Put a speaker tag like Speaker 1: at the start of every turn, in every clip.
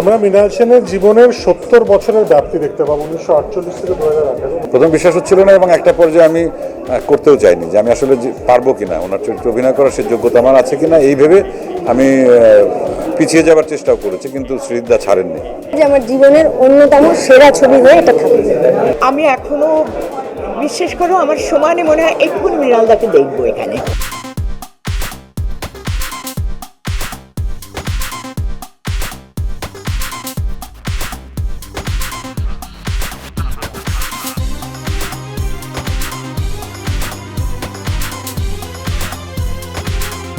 Speaker 1: আমরা মৃণাল সেনের জীবনের সত্তর বছরের ব্যাপ্তি দেখতে পাবো উনিশশো আটচল্লিশ থেকে দু হাজার আঠারো।
Speaker 2: প্রথম বিশ্বাস হচ্ছিল না এবং একটা পর্যায়ে আমি করতেও চাইনি যে আমি আসলে যে পারব কিনা ওনার চরিত্রে অভিনয় করার সে যোগ্যতা আমার আছে কিনা এই ভেবে আমি পিছিয়ে যাবার চেষ্টাও করেছি কিন্তু শ্রীদা ছাড়েননি।
Speaker 3: যে আমার জীবনের অন্যতম সেরা ছবি হয়ে এটা থাকবে।
Speaker 4: আমি এখনও বিশ্বাস করো আমার সমানে মনে হয় এক্ষুনি মৃণালদাকে দেখব এখানে।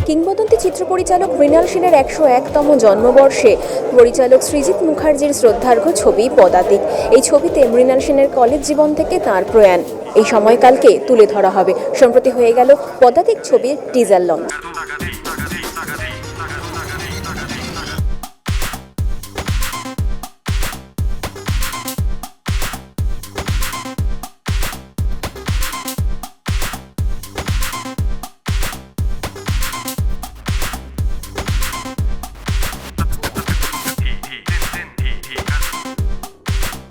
Speaker 3: কিংবদন্তি চিত্র পরিচালক মৃণাল সেনের একশো একতম জন্মবর্ষে পরিচালক সৃজিত মুখার্জির শ্রদ্ধার্ঘ ছবি পদাতিক। এই ছবিতে মৃণাল সেনের কলেজ জীবন থেকে তার প্রয়াণ। এই সময়কালকে তুলে ধরা হবে। সম্প্রতি হয়ে গেল পদাতিক ছবির টিজার লঞ্চ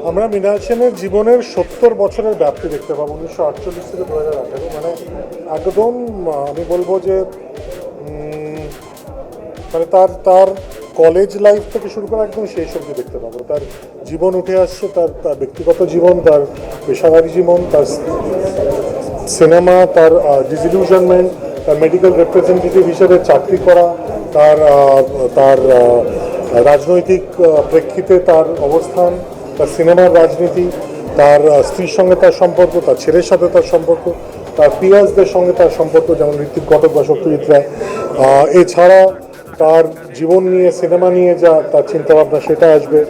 Speaker 1: আমরা মৃণাল সেনের জীবনের সত্তর বছরের ব্যাপ্তি দেখতে পাবো, উনিশশো আটচল্লিশ থেকে দু হাজার আঠারো মানে একদম, আমি বলব যে মানে তার তার কলেজ লাইফ থেকে শুরু করে একদম শেষ অবধি দেখতে পাবো। তার জীবন উঠে আসছে, তার তার ব্যক্তিগত জীবন, তার পেশাদারি জীবন, তার সিনেমা তার ডিজিলিউশনমেন্ট তার মেডিকেল রিপ্রেজেন্টেটিভ হিসেবে চাকরি করা, তার তার রাজনৈতিক প্রেক্ষিতে তার অবস্থান তার সিনেমার রাজনীতি, তার স্ত্রীর সঙ্গে তার সম্পর্ক, তার ছেলের সাথে তার সম্পর্ক, তার পিয়াসদের সঙ্গে তার সম্পর্ক, যেমন ঋত্বিক ঘটক বা সত্যজিৎ রায়। এছাড়া তার জীবন নিয়ে, সিনেমা নিয়ে যা তার চিন্তাভাবনা সেটা আসবে।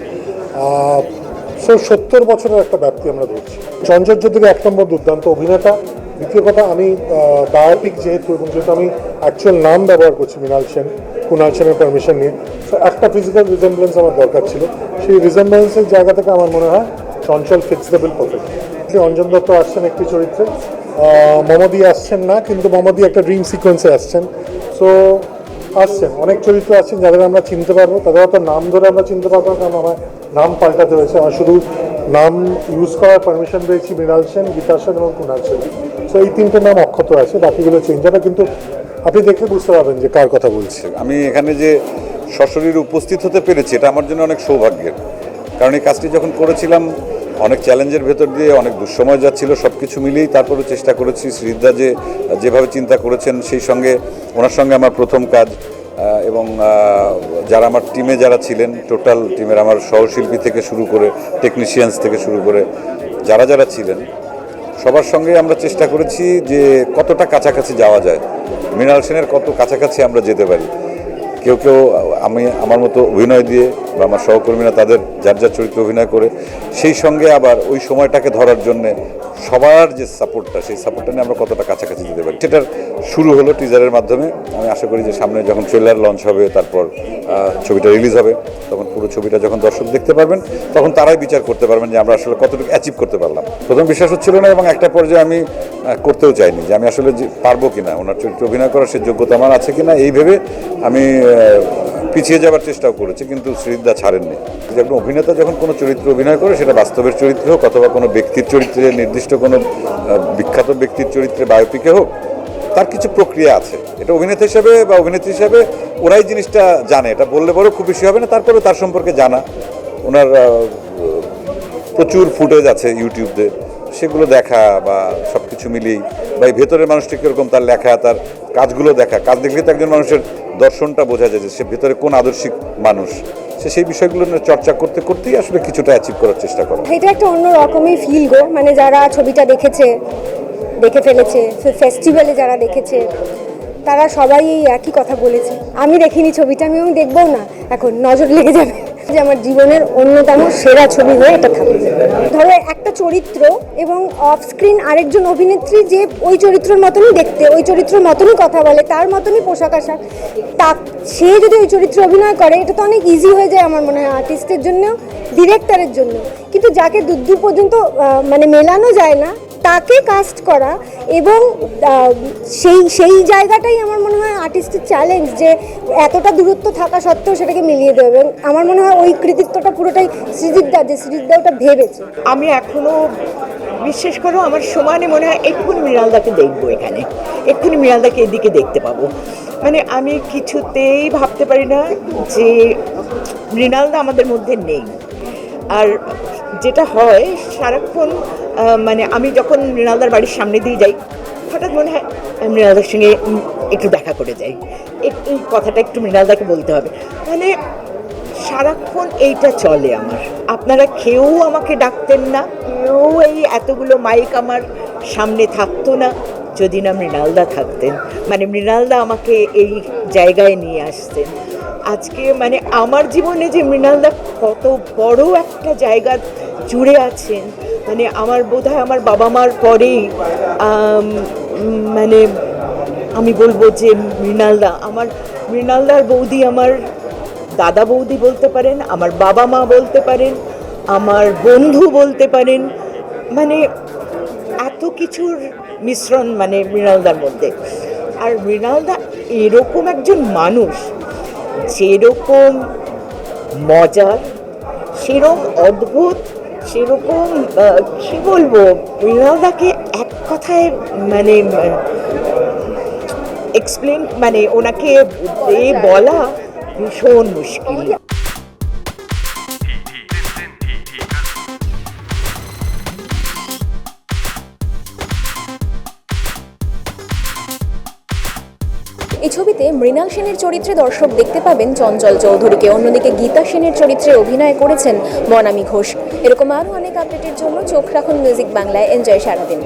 Speaker 1: সো সত্তর বছরের একটা ব্যাপ্তি আমরা ধরছি। চঞ্চল চৌধুরী এক নম্বর দুর্দান্ত অভিনেতা। দ্বিতীয় কথা, আমি বায়োপিক যেহেতু, এবং যেহেতু আমি অ্যাকচুয়াল নাম ব্যবহার করছি মৃণাল সেন কুণাল সেনের পারমিশন নিয়ে। তো একটা ফিজিক্যাল রিজেম্বলেন্স আমার দরকার ছিল। সেই রিজেম্বলেন্সের জায়গা থেকে আমার মনে হয় চঞ্চল বিল পারফেক্ট অঞ্জন দত্ত আসছেন একটি চরিত্রে। মমদি আসছেন না, কিন্তু মমদি একটা ড্রিম সিকোয়েন্সে আসছেন। সো আসছেন। অনেক চরিত্র আছেন যাদের আমরা চিনতে পারব। তাদের হয়তো নাম ধরে আমরা চিনতে পারব না, কারণ আমার নাম পাল্টাতে হয়েছে। আমার শুধু নাম ইউজ করার পারমিশন পেয়েছি মৃণাল সেন, গীতা সেন এবং কুণাল সেন। সো এই তিনটে নাম অক্ষত আছে, বাকিগুলো চেঞ্জ হবে। কিন্তু আপনি দেখে বুঝতে পারবেন যে কার কথা বলছি
Speaker 2: আমি এখানে যে সশরীরে উপস্থিত হতে পেরেছি, এটা আমার জন্য অনেক সৌভাগ্যের। কারণ এই কাজটি যখন করেছিলাম, অনেক চ্যালেঞ্জের ভেতর দিয়ে, অনেক দুঃসময় যাচ্ছিল সব কিছু মিলিয়েই তারপরে চেষ্টা করেছি। শ্রীদা যে, যেভাবে চিন্তা করেছেন, সেই সঙ্গে ওনার সঙ্গে আমার প্রথম কাজ এবং যারা আমার টিমে যারা ছিলেন, টোটাল টিমের আমার সহশিল্পী থেকে শুরু করে, টেকনিশিয়ানস থেকে শুরু করে, যারা যারা ছিলেন সবার সঙ্গে আমরা চেষ্টা করেছি যে কতটা কাছাকাছি যাওয়া যায়। মৃণাল সেনের কত কাছাকাছি আমরা যেতে পারি। কেউ কেউ আমি, আমার মতো অভিনয় দিয়ে বা আমার সহকর্মীরা তাদের যার যার চরিত্রে অভিনয় করে, সেই সঙ্গে আবার ওই সময়টাকে ধরার জন্যে সবার যে সাপোর্টটা, সেই সাপোর্টটা নিয়ে আমরা কতটা কাছাকাছি যেতে পারি? সেটার শুরু হলো টিজারের মাধ্যমে। আমি আশা করি যে সামনে যখন ট্রেলার লঞ্চ হবে, তারপর ছবিটা রিলিজ হবে, তখন পুরো ছবিটা যখন দর্শক দেখতে পারবেন, তখন তারাই বিচার করতে পারবেন যে আমরা আসলে কতটুকু অ্যাচিভ করতে পারলাম। প্রথম বিশ্বাস হচ্ছিল না এবং একটা পর্যায়ে আমি করতেও চাইনি যে আমি আসলে পারব কিনা, ওনার চরিত্রে অভিনয় করার সে যোগ্যতা আমার আছে কিনা, এই ভেবে আমি পিছিয়ে যাবার চেষ্টাও করেছি, কিন্তু শ্রীদা ছাড়েননি। একজন অভিনেতা যখন কোনো চরিত্রে অভিনয় করে, সেটা বাস্তবের চরিত্রে হোক, অথবা কোনো ব্যক্তির চরিত্রে, নির্দিষ্ট কোনো বিখ্যাত ব্যক্তির চরিত্রে, বায়োপিকে হোক, তার কিছু প্রক্রিয়া আছে। এটা অভিনেতা হিসাবে বা অভিনেত্রী হিসাবে ওরাই জিনিসটা জানে, এটা বললে বড় খুব বেশি হবে না তারপরে তার সম্পর্কে জানা। ওনার প্রচুর ফুটেজ আছে ইউটিউবে। সেগুলো দেখা বা সব কিছু মিলিয়েই বা এই ভেতরের মানুষটি কীরকম তার লেখা, তার কাজগুলো দেখা। কাজ দেখলে তো একজন মানুষের দর্শনটা বোঝা যায় যে সে ভেতরে কোন আদর্শিক মানুষ। সে সেই বিষয়গুলো চর্চা করতে, করতেই আসলে কিছুটা অ্যাচিভ করার চেষ্টা করে।
Speaker 3: এটা একটা অন্য রকমই ফিল গো। মানে যারা ছবিটা দেখেছে, দেখে ফেলেছে ফেস্টিভ্যালে যারা দেখেছে, তারা সবাই এই একই কথা বলেছে। আমি দেখিনি ছবিটা, আমি দেখবও না। এখন নজর লেগে যাবে। যে আমার জীবনের অন্যতম সেরা ছবি হয়ে এটা থাকবে ধরো, একটা চরিত্র এবং অফ স্ক্রিন আরেকজন অভিনেত্রী যে ওই চরিত্রের মতনই দেখতে, ওই চরিত্রের মতনই কথা বলে, তার মতনই পোশাক আশাক, তা সে যদি ওই চরিত্রে অভিনয় করে, এটা তো অনেক ইজি হয়ে যায় আমার মনে হয় আর্টিস্টের জন্য ডিরেক্টরের জন্য। কিন্তু যাকে দূর দূর পর্যন্ত মানে মেলানো যায় না তাকে কাস্ট করা এবং সেই সেই জায়গাটাই আমার মনে হয় আর্টিস্টের চ্যালেঞ্জ যে এতটা দূরত্ব থাকা সত্ত্বেও সেটাকে মিলিয়ে দেবে এবং আমার মনে হয় ওই কৃতিত্বটা পুরোটাই সৃজিতদা যে সৃজিতদা ওটা ভেবেছে।
Speaker 4: আমি এখনও বিশ্বাস করো আমার সমানে মনে হয় এক্ষুনি মৃণালদাকে দেখব এখানে। এক্ষুনি মৃণালদাকে এদিকে দেখতে পাবো। মানে আমি কিছুতেই ভাবতে পারি না যে মৃণালদা আমাদের মধ্যে নেই। আর যেটা হয়, সারাক্ষণ মানে আমি যখন মৃণালদার বাড়ির সামনে দিয়ে যাই, হঠাৎ মনে হয় মৃণালদার সঙ্গে একটু দেখা করে যাই। এই কথাটা একটু মৃণালদাকে বলতে হবে। মানে সারাক্ষণ এইটা চলে আমার। আপনারা কেউ আমাকে ডাকতেন না, কেউ এই এতগুলো মাইক আমার সামনে থাকতো না, যদি না মৃণালদা থাকতেন। মানে মৃণালদা আমাকে এই জায়গায় নিয়ে আসতেন। আজকে মানে আমার জীবনে যে মৃণালদা কত বড় একটা জায়গা জুড়ে আছেন মানে আমার বোধহয় আমার বাবা মার পরেই মানে আমি বলব যে মৃণালদা, আমার মৃণালদার বৌদি আমার দাদা বৌদি বলতে পারেন, আমার বাবা মা বলতে পারেন, আমার বন্ধু বলতে পারেন মানে এত কিছুর মিশ্রণ মানে মৃণালদার মধ্যে। আর মৃণালদা এরকম একজন মানুষ, যেরকম মজার, সেরকম অদ্ভুত সেরকম কী বলব? রিনালদাকে এক কথায় মানে এক্সপ্লেন মানে ওনাকে বলা ভীষণ মুশকিল।
Speaker 5: এই ছবিতে মৃণাল সেনের চরিত্রে দর্শক দেখতে পাবেন চঞ্চল চৌধুরীকে। অন্যদিকে গীতা সেনের চরিত্রে অভিনয় করেছেন মনামি ঘোষ। এরকম আরও অনেক আপডেটের জন্য চোখ রাখুন মিউজিক বাংলায় এনজয় সারাদিন।